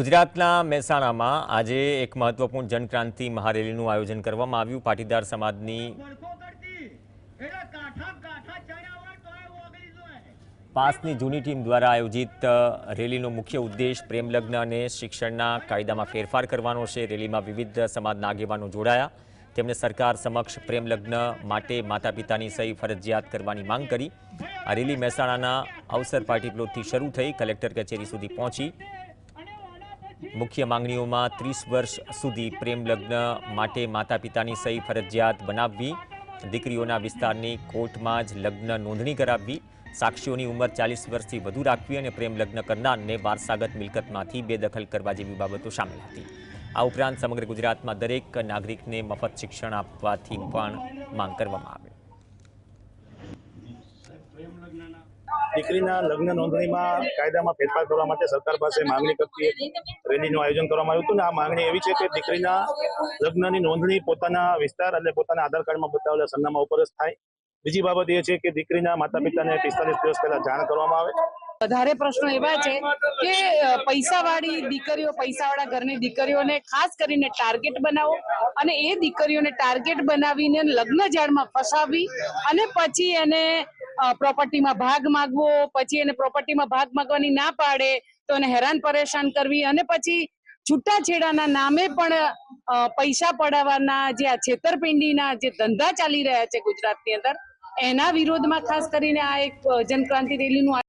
ગુજરાતના મહેસાણામાં આજે એક મહત્વપૂર્ણ જનક્રાંતિ મહારેલીનું આયોજન કરવામાં આવ્યું. પાટીદાર સમાજની પાસની જૂની ટીમ દ્વારા આયોજિત રેલીનો મુખ્ય ઉદ્દેશ પ્રેમલગ્ન અને શિક્ષણના કાયદામાં ફેરફાર કરવાનો છે. રેલીમાં વિવિધ સમાજના આગેવાનો જોડાયા. તેમણે સરકાર સમક્ષ પ્રેમલગ્ન માટે માતા પિતાની સહી ફરજિયાત કરવાની માંગ કરી. આ રેલી મહેસાણાના અવસર પાર્ટી પ્લોટથી શરૂ થઈ. કલેક્ટર કચેરી સુધી પહોંચી. મુખ્ય માંગણીઓમાં ત્રીસ વર્ષ સુધી પ્રેમ લગ્ન માટે માતા પિતાની સહી ફરજિયાત બનાવવી, દીકરીઓના વિસ્તારની કોર્ટમાં જ લગ્ન નોંધણી કરાવવી, સાક્ષીઓની ઉંમર ચાલીસ વર્ષથી વધુ રાખવી અને પ્રેમ લગ્ન કરનારને વારસાગત મિલકતમાંથી બેદખલ કરવા જેવી બાબતો સામેલ હતી. આ ઉપરાંત સમગ્ર ગુજરાતમાં દરેક નાગરિકને મફત શિક્ષણ આપવાથી પણ માંગ કરવામાં આવી. દીકરીના લગ્ન નોંધણીમાં કાયદામાં ફેરફાર કરવા માટે સરકાર પાસે માંગણી કરતી રેલીનું આયોજન કરવામાં આવ્યું હતું ને આ માંગણી એવી છે કે દીકરીના લગ્નની નોંધણી પોતાના વિસ્તાર અને પોતાના આધાર કાર્ડમાં બતાવેલા સરનામા ઉપર જ થાય. બીજી બાબત એ છે કે દીકરીના માતા પિતાને પિસ્તાલીસ દિવસ પહેલા જાણ કરવામાં આવે. વધારે પ્રશ્નો એવા છે કે પૈસાવાળી દીકરીઓ, પૈસાવાળા ઘરની દીકરીઓને ખાસ કરીને ટાર્ગેટ બનાવો અને એ દીકરીઓને ટાર્ગેટ બનાવીને લગ્ન જાળમાં ફસાવી અને પછી એને પ્રોપર્ટીમાં ભાગ માગવો, પછી એને પ્રોપર્ટીમાં ભાગ માગવાની ના પાડે, તો એને હેરાન પરેશાન કરવી અને પછી છૂટાછેડાના નામે પણ પૈસા પડાવવાના જે આ છેતરપિંડીના જે ધંધા ચાલી રહ્યા છે ગુજરાતની અંદર, એના વિરોધમાં ખાસ કરીને આ એક જનક્રાંતિ રેલીનું